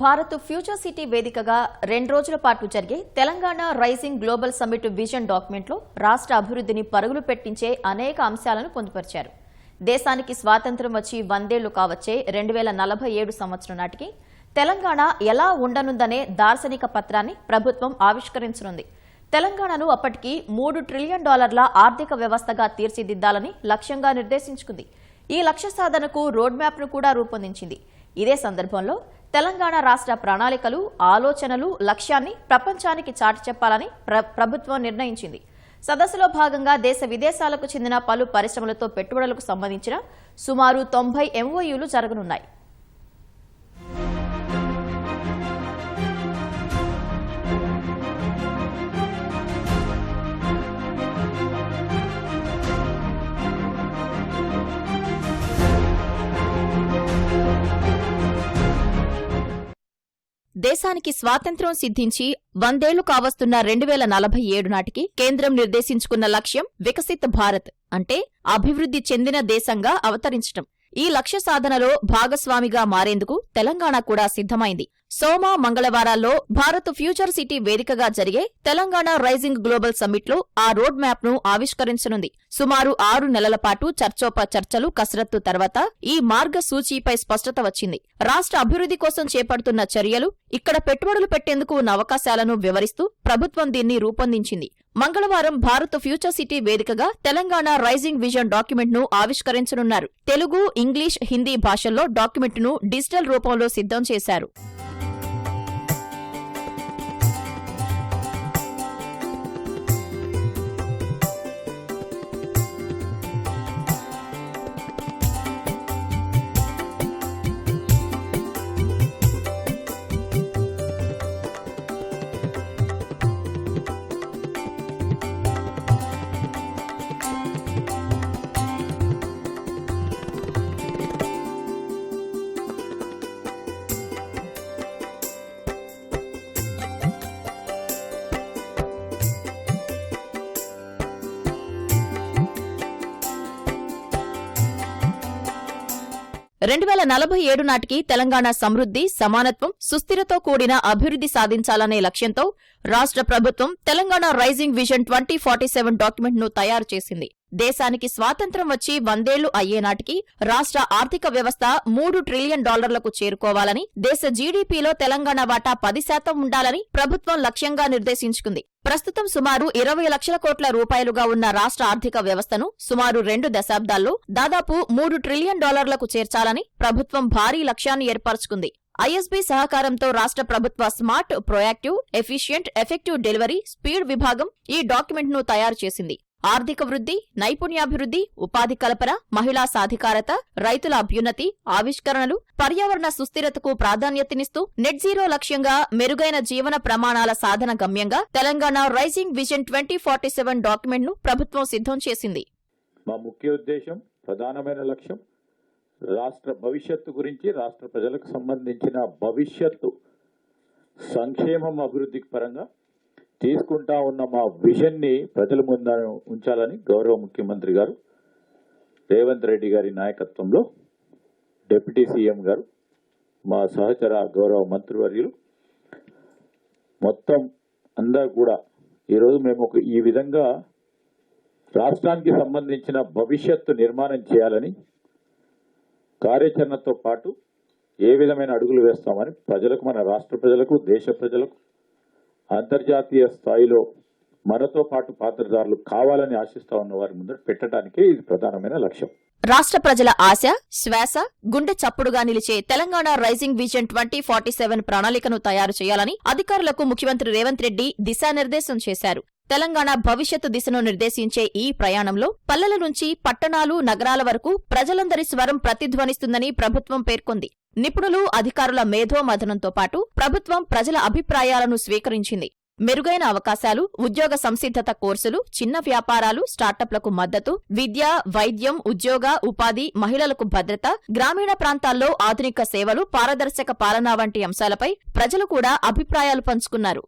Bharat future city వేదికగా రెండు రోజుల పాటు జరిగే Telangana rising global summit vision డాక్యుమెంట్లో రాష్ట్ర అభివృద్ధిని పరుగులు పెట్టించే అనేక అంశాలను పొందుపరిచారు. దేశానికి స్వాతంత్ర్యం వచ్చి వందేళ్ళు కావచ్చే రెండు వేల నలభై ఏడు సంవత్సరం నాటికి తెలంగాణ ఎలా ఉండనుందనే దార్శనిక పత్రాన్ని ప్రభుత్వం ఆవిష్కరించనుంది. తెలంగాణను అప్పటికి మూడు ట్రిలియన్ డాలర్ల ఆర్థిక వ్యవస్థగా తీర్చిదిద్దాలని లక్ష్యంగా నిర్దేశించుకుంది. ఈ లక్ష్య సాధనకు రోడ్ మ్యాప్ను కూడా రూపొందించింది. ఇదే సందర్భంలో తెలంగాణ రాష్ట్ర ప్రణాళికలు ఆలోచనలు లక్ష్యాన్ని ప్రపంచానికి చాటి చెప్పాలని ప్రభుత్వం నిర్ణయించింది. సదస్సులో భాగంగా దేశ విదేశాలకు చెందిన పలు పరిశ్రమలతో పెట్టుబడులకు సంబంధించిన సుమారు తొంభై ఎంఓయూలు జరగనున్నాయి. దేశానికి స్వాతంత్ర్యం సిద్ధించి వందేళ్ళు కావస్తున్న రెండు వేల నలభై ఏడు నాటికి కేంద్రం నిర్దేశించుకున్న లక్ష్యం వికసిత్ భారత్ అంటే అభివృద్ధి చెందిన దేశంగా అవతరించటం. ఈ లక్ష్య సాధనలో భాగస్వామిగా మారేందుకు తెలంగాణ కూడా సిద్ధమైంది. సోమ మంగళవారాల్లో భారత్ ఫ్యూచర్ సిటీ వేదికగా జరిగే తెలంగాణ రైజింగ్ గ్లోబల్ సమ్మిట్లో ఆ రోడ్ మ్యాప్ను ఆవిష్కరించనుంది. సుమారు ఆరు నెలల పాటు చర్చోప చర్చలు కసరత్తు తర్వాత ఈ మార్గ సూచీపై స్పష్టత వచ్చింది. రాష్ట్ర అభివృద్ధి కోసం చేపడుతున్న చర్యలు ఇక్కడ పెట్టుబడులు పెట్టేందుకు ఉన్న అవకాశాలను వివరిస్తూ ప్రభుత్వం దీన్ని రూపొందించింది. మంగళవారం భారత్ ఫ్యూచర్ సిటీ వేదికగా తెలంగాణ రైజింగ్ విజన్ డాక్యుమెంట్ను ఆవిష్కరించనున్నారు. తెలుగు ఇంగ్లీష్ హిందీ భాషల్లో డాక్యుమెంట్ను డిజిటల్ రూపంలో సిద్ధం చేశారు. రెండు వేల నలభై ఏడు నాటికి తెలంగాణ సమృద్ధి సమానత్వం సుస్థిరతో కూడిన అభివృద్ధి సాధించాలనే లక్ష్యంతో రాష్ట్ర ప్రభుత్వం Telangana rising vision twenty forty seven డాక్యుమెంట్ను తయారు చేసింది. దేశానికి స్వాతంత్రం వచ్చి వందేళ్ళు అయ్యేనాటికి రాష్ట్ర ఆర్థిక వ్యవస్థ మూడు ట్రిలియన్ డాలర్లకు చేరుకోవాలని దేశ జీడీపీలో తెలంగాణ వాటా పది శాతం ఉండాలని ప్రభుత్వం లక్ష్యంగా నిర్దేశించుకుంది. ప్రస్తుతం సుమారు ఇరవై లక్షల కోట్ల రూపాయలుగా ఉన్న రాష్ట్ర ఆర్థిక వ్యవస్థను సుమారు రెండు దశాబ్దాల్లో దాదాపు మూడు ట్రిలియన్ డాలర్లకు చేర్చాలని ప్రభుత్వం భారీ లక్ష్యాన్ని ఏర్పరచుకుంది. ఐఎస్బీ సహకారంతో రాష్ట్ర ప్రభుత్వ smart proactive efficient effective delivery speed విభాగం ఈ డాక్యుమెంట్ను తయారు చేసింది. ఆర్థిక వృద్ధి నైపుణ్యాభివృద్ధి ఉపాధి కల్పన మహిళా సాధికారత రైతుల అభ్యున్నతి ఆవిష్కరణలు పర్యావరణ సుస్థిరతకు ప్రాధాన్యతనిస్తూ నెట్ జీరో లక్ష్యంగా మెరుగైన జీవన ప్రమాణాల సాధన గమ్యంగా Telangana rising vision twenty forty seven డాక్యుమెంట్ను ప్రభుత్వం సిద్ధం చేసింది. మా ముఖ్య ఉద్దేశం ప్రధానమైన లక్ష్యం రాష్ట్ర భవిష్యత్తు గురించి రాష్ట్ర ప్రజలకు సంబంధించిన భవిష్యత్తు సంక్షేమం అభివృద్ధికి పరంగా తీసుకుంటా ఉన్న మా విజన్ని ప్రజల ముందు ఉంచాలని గౌరవ ముఖ్యమంత్రి గారు రేవంత్ రెడ్డి గారి నాయకత్వంలో డిప్యూటీ సీఎం గారు మా సహచర గౌరవ మంత్రివర్యులు మొత్తం అందరూ కూడా ఈరోజు మేము ఒక ఈ విధంగా రాష్ట్రానికి సంబంధించిన భవిష్యత్తు నిర్మాణం చేయాలని కార్యాచరణతో పాటు ఏ విధమైన అడుగులు వేస్తామని ప్రజలకు మన రాష్ట్ర ప్రజలకు దేశ ప్రజలకు అంతర్జాతీయ స్థాయిలో మనతో పాటు పాత్రదారులు కావాలని ఆశిస్తా ఉన్న వారి ముందర పెట్టడానికే ఇది ప్రధానమైన లక్ష్యం. రాష్ట్ర ప్రజల ఆశ శ్వాస గుండె చప్పుడుగా నిలిచే Telangana rising vision twenty forty seven ప్రణాళికను తయారు చేయాలని అధికారులకు ముఖ్యమంత్రి రేవంత్ రెడ్డి దిశానిర్దేశం చేశారు. తెలంగాణ భవిష్యత్తు దిశను నిర్దేశించే ఈ ప్రయాణంలో పల్లెల నుంచి పట్టణాలు నగరాల వరకు ప్రజలందరి స్వరం ప్రతిధ్వనిస్తుందని ప్రభుత్వం పేర్కొంది. నిపుణులు అధికారుల మేధోమథనంతో పాటు ప్రభుత్వం ప్రజల అభిప్రాయాలను స్వీకరించింది. మెరుగైన అవకాశాలు ఉద్యోగ సంసిద్ధత కోర్సులు చిన్న వ్యాపారాలు స్టార్టప్లకు మద్దతు విద్య వైద్యం ఉద్యోగ ఉపాధి మహిళలకు భద్రత గ్రామీణ ప్రాంతాల్లో ఆధునిక సేవలు పారదర్శక పాలన వంటి అంశాలపై ప్రజలు కూడా అభిప్రాయాలు పంచుకున్నారు.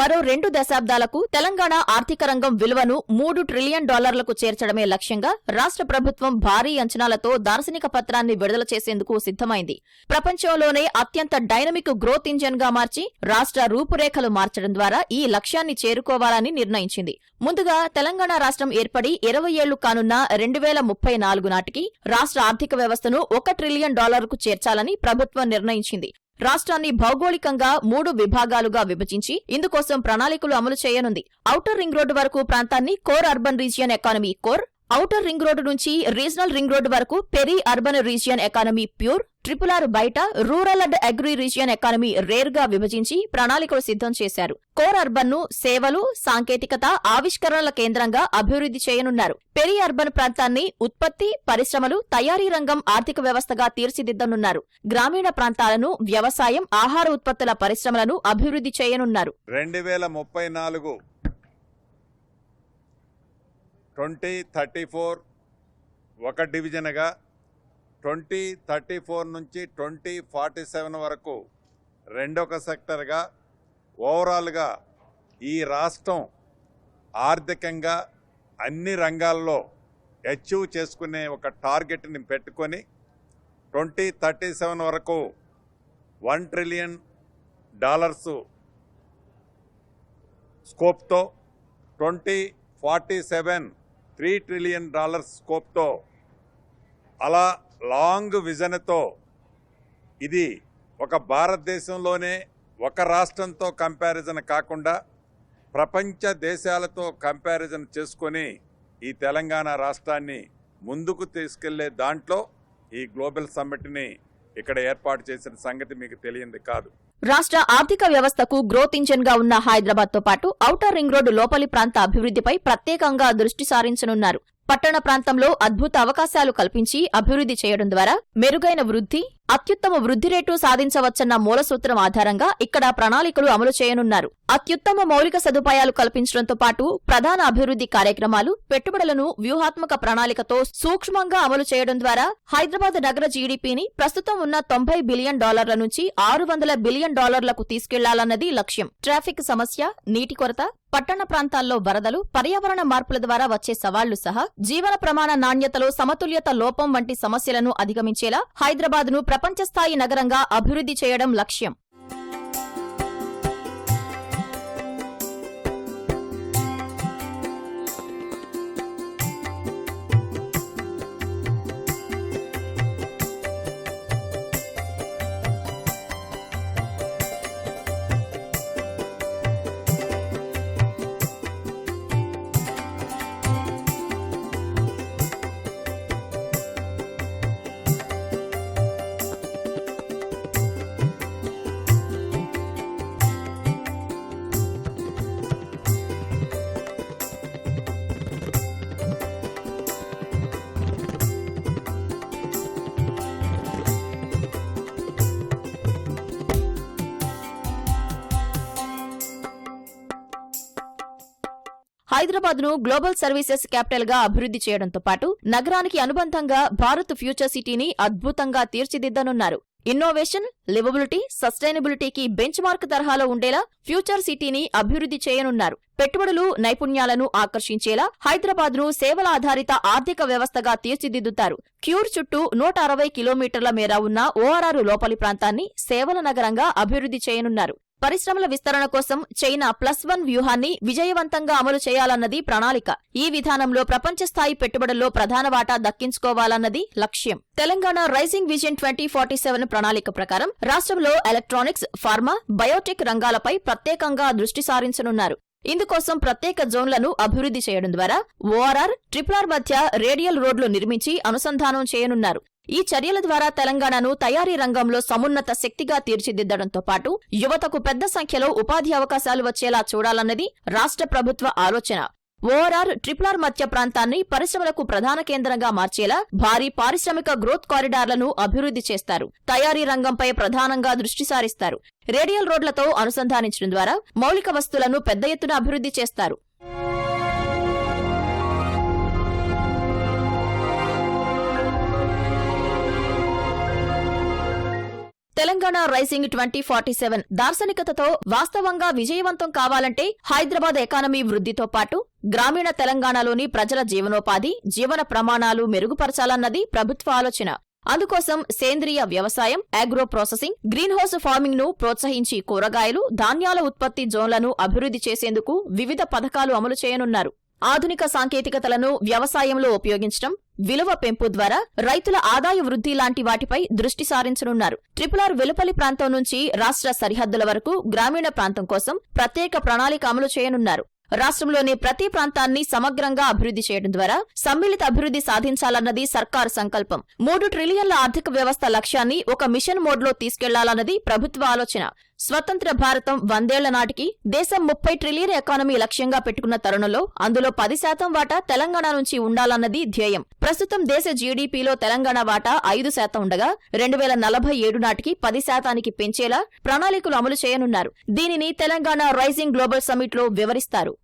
మరో రెండు దశాబ్దాలకు తెలంగాణ ఆర్థిక రంగం విలువను మూడు ట్రిలియన్ డాలర్లకు చేర్చడమే లక్ష్యంగా రాష్ట్ర ప్రభుత్వం భారీ అంచనాలతో దార్శనిక పత్రాన్ని విడుదల చేసేందుకు సిద్ధమైంది. ప్రపంచంలోనే అత్యంత డైనమిక్ గ్రోత్ ఇంజన్గా మార్చి రాష్ట్ర రూపురేఖలు మార్చడం ద్వారా ఈ లక్ష్యాన్ని చేరుకోవాలని నిర్ణయించింది. ముందుగా తెలంగాణ రాష్ట్రం ఏర్పడి ఇరవై ఏళ్ళు కానున్న రెండు వేల ముప్పై నాలుగు నాటికి రాష్ట్ర ఆర్థిక వ్యవస్థను ఒక ట్రిలియన్ డాలర్కు చేర్చాలని ప్రభుత్వం నిర్ణయించింది. రాష్ట్రాన్ని భౌగోళికంగా మూడు విభాగాలుగా విభజించి ఇందుకోసం ప్రణాళికలు అమలు చేయనుంది. ఔటర్ రింగ్ రోడ్డు వరకు ప్రాంతాన్ని core urban region economy core outer ring road నుంచి రీజనల్ రింగ్ రోడ్డు వరకు peri urban region economy pure triple R బయట rural and agri region economy రేర్గా విభజించి ప్రణాళికలు సిద్ధం చేశారు. కోర్ అర్బన్ను సేవలు సాంకేతికత ఆవిష్కరణల కేంద్రంగా అభివృద్ధి చేయనున్నారు. పెరి అర్బన్ ప్రాంతాన్ని ఉత్పత్తి పరిశ్రమలు తయారీ రంగం ఆర్థిక వ్యవస్థగా తీర్చిదిద్దనున్నారు. గ్రామీణ ప్రాంతాలను వ్యవసాయం ఆహార ఉత్పత్తుల పరిశ్రమలను అభివృద్ధి చేయనున్నారు. రెండు వేల ముప్పై నాలుగు ట్వంటీ థర్టీ ఫోర్ ఒక డివిజన్గా ట్వంటీ థర్టీ ఫోర్ నుంచి ట్వంటీ ఫార్టీ సెవెన్ వరకు రెండొక సెక్టర్గా ఓవరాల్గా ఈ రాష్ట్రం ఆర్థికంగా అన్ని రంగాల్లో అచీవ్ చేసుకునే ఒక టార్గెట్ని పెట్టుకొని ట్వంటీ థర్టీ సెవెన్ వరకు one trillion dollars స్కోప్తో twenty forty seven three trillion dollars స్కోప్తో అలా లాంగ్ విజన్తో ఇది ఒక భారతదేశంలోనే ఒక రాష్ట్రంతో కంపారిజన్ కాకుండా ప్రపంచ దేశాలతో కంపారిజన్ చేసుకొని ఈ తెలంగాణ రాష్ట్రాన్ని ముందుకు తీసుకెళ్ళే దాంట్లో ఈ గ్లోబల్ సమ్మిట్ని ఇక్కడ ఏర్పాటు చేసిన సంగతి మీకు తెలియంది కాదు. రాష్ట్ర ఆర్థిక వ్యవస్థకు గ్రోత్ ఇంజన్గా ఉన్న హైదరాబాద్తో పాటు ఔటర్ రింగ్ రోడ్డు లోపలి ప్రాంత అభివృద్ధిపై ప్రత్యేకంగా దృష్టి సారించనున్నారు. పట్టణ ప్రాంతంలో అద్భుత అవకాశాలు కల్పించి అభివృద్ధి చేయడం ద్వారా మెరుగైన వృద్ధి అత్యుత్తమ వృద్ధి రేటు సాధించవచ్చన్న మూలసూత్రం ఆధారంగా ఇక్కడ ప్రణాళికలు అమలు చేయనున్నారు. అత్యుత్తమ మౌలిక సదుపాయాలు కల్పించడంతో పాటు ప్రధాన అభివృద్ధి కార్యక్రమాలు పెట్టుబడులను వ్యూహాత్మక ప్రణాళికతో సూక్ష్మంగా అమలు చేయడం ద్వారా హైదరాబాద్ నగర జీడీపీని ప్రస్తుతం ఉన్న తొంభై బిలియన్ డాలర్ల నుంచి ఆరు వందల బిలియన్ డాలర్లకు తీసుకెళ్ళాలన్నది లక్ష్యం. ట్రాఫిక్ సమస్య నీటి కొరత పట్టణ ప్రాంతాల్లో వరదలు పర్యావరణ మార్పుల ద్వారా వచ్చే సవాళ్ళు సహా జీవన ప్రమాణ నాణ్యతలో సమతుల్యత లోపం వంటి సమస్యలను అధిగమించేలా హైదరాబాద్ను ప్రపంచ స్థాయి నగరంగా అభివృద్ధి చేయడం లక్ష్యం. హైదరాబాద్ను గ్లోబల్ సర్వీసెస్ క్యాపిటల్గా అభివృద్ధి చేయడంతో పాటు నగరానికి అనుబంధంగా భారత్ ఫ్యూచర్ సిటీని అద్భుతంగా తీర్చిదిద్దనున్నారు. ఇన్నోవేషన్ లివబిలిటీ సస్టైనబిలిటీకి బెంచ్ మార్క్ తరహాలో ఉండేలా ఫ్యూచర్ సిటీని అభివృద్ధి చేయనున్నారు. పెట్టుబడులు నైపుణ్యాలను ఆకర్షించేలా హైదరాబాద్ను సేవల ఆధారిత ఆర్థిక వ్యవస్థగా తీర్చిదిద్దుతారు. క్యూర్ చుట్టూ నూట అరవై కిలోమీటర్ల మేర ఉన్న ఓఆర్ఆర్ లోపలి ప్రాంతాన్ని సేవల నగరంగా అభివృద్ధి చేయనున్నారు. పరిశ్రమల విస్తరణ కోసం చైనా ప్లస్ వన్ వ్యూహాన్ని విజయవంతంగా అమలు చేయాలన్నది ప్రణాళిక. ఈ విధానంలో ప్రపంచ స్థాయి పెట్టుబడుల్లో ప్రధాన వాటా దక్కించుకోవాలన్నది లక్ష్యం. Telangana rising vision twenty forty seven ప్రణాళిక ప్రకారం రాష్ట్రంలో ఎలక్ట్రానిక్స్ ఫార్మా బయోటెక్ రంగాలపై ప్రత్యేకంగా దృష్టి సారించనున్నారు. ఇందుకోసం ప్రత్యేక జోన్లను అభివృద్ధి చేయడం ద్వారా ఓఆర్ఆర్ ట్రిపుల్ ఆర్ మధ్య రేడియల్ రోడ్లు నిర్మించి అనుసంధానం చేయనున్నారు. ఈ చర్యల ద్వారా తెలంగాణను తయారీ రంగంలో సమున్నత శక్తిగా తీర్చిదిద్దడంతో పాటు యువతకు పెద్ద సంఖ్యలో ఉపాధి అవకాశాలు వచ్చేలా చూడాలన్నది రాష్ట్ర ప్రభుత్వ ఆలోచన. ఓఆర్ఆర్ ట్రిపులార్ మధ్య ప్రాంతాన్ని పరిశ్రమలకు ప్రధాన కేంద్రంగా మార్చేలా భారీ పారిశ్రామిక గ్రోత్ కారిడార్లను అభివృద్ధి చేస్తారు. తయారీ రంగంపై ప్రధానంగా దృష్టి సారిస్తారు. రేడియల్ రోడ్లతో అనుసంధానించడం ద్వారా మౌలిక వస్తువులను పెద్ద ఎత్తున అభివృద్ధి చేస్తారు. Telangana rising twenty forty seven దార్శనికతతో వాస్తవంగా విజయవంతం కావాలంటే హైదరాబాద్ ఎకానమీ వృద్ధితో పాటు గ్రామీణ తెలంగాణలోని ప్రజల జీవనోపాధి జీవన ప్రమాణాలు మెరుగుపరచాలన్నది ప్రభుత్వ ఆలోచన. అందుకోసం సేంద్రియ వ్యవసాయం అగ్రో ప్రాసెసింగ్ గ్రీన్ హౌస్ ఫార్మింగ్ను ప్రోత్సహించి కూరగాయలు ధాన్యాల ఉత్పత్తి జోన్లను అభివృద్ధి చేసేందుకు వివిధ పథకాలు అమలు చేయనున్నారు. ఆధునిక సాంకేతికతలను వ్యవసాయంలో ఉపయోగించడం విలువ పెంపు ద్వారా రైతుల ఆదాయ వృద్ధి లాంటి వాటిపై దృష్టి సారించనున్నారు. ట్రిపుల్ వెలుపలి ప్రాంతం నుంచి రాష్ట్ర సరిహద్దుల వరకు గ్రామీణ ప్రాంతం కోసం ప్రత్యేక ప్రణాళిక అమలు చేయనున్నారు. రాష్ట్రంలోని ప్రతి ప్రాంతాన్ని సమగ్రంగా అభివృద్ధి చేయడం ద్వారా సమ్మిళిత అభివృద్ధి సాధించాలన్నది సర్కారు సంకల్పం. మూడు ట్రిలియన్ల ఆర్థిక వ్యవస్థ లక్ష్యాన్ని ఒక మిషన్ మోడ్లో తీసుకెళ్ళాలన్నది ప్రభుత్వ ఆలోచన. స్వతంత్ర భారతం వందేళ్ళ నాటికి దేశం ముప్పై ట్రిలియన్ ఎకానమీ లక్ష్యంగా పెట్టుకున్న తరుణంలో అందులో పది శాతం వాటా తెలంగాణ నుంచి ఉండాలన్నది ధ్యేయం. ప్రస్తుతం దేశ జీడీపీలో తెలంగాణ వాటా ఐదు శాతం ఉండగా రెండు వేల నలభై ఏడు నాటికి పది శాతానికి పెంచేలా ప్రణాళికలు అమలు చేయనున్నారు. దీనిని తెలంగాణ రైజింగ్ గ్లోబల్ సమిట్లో వివరిస్తారు.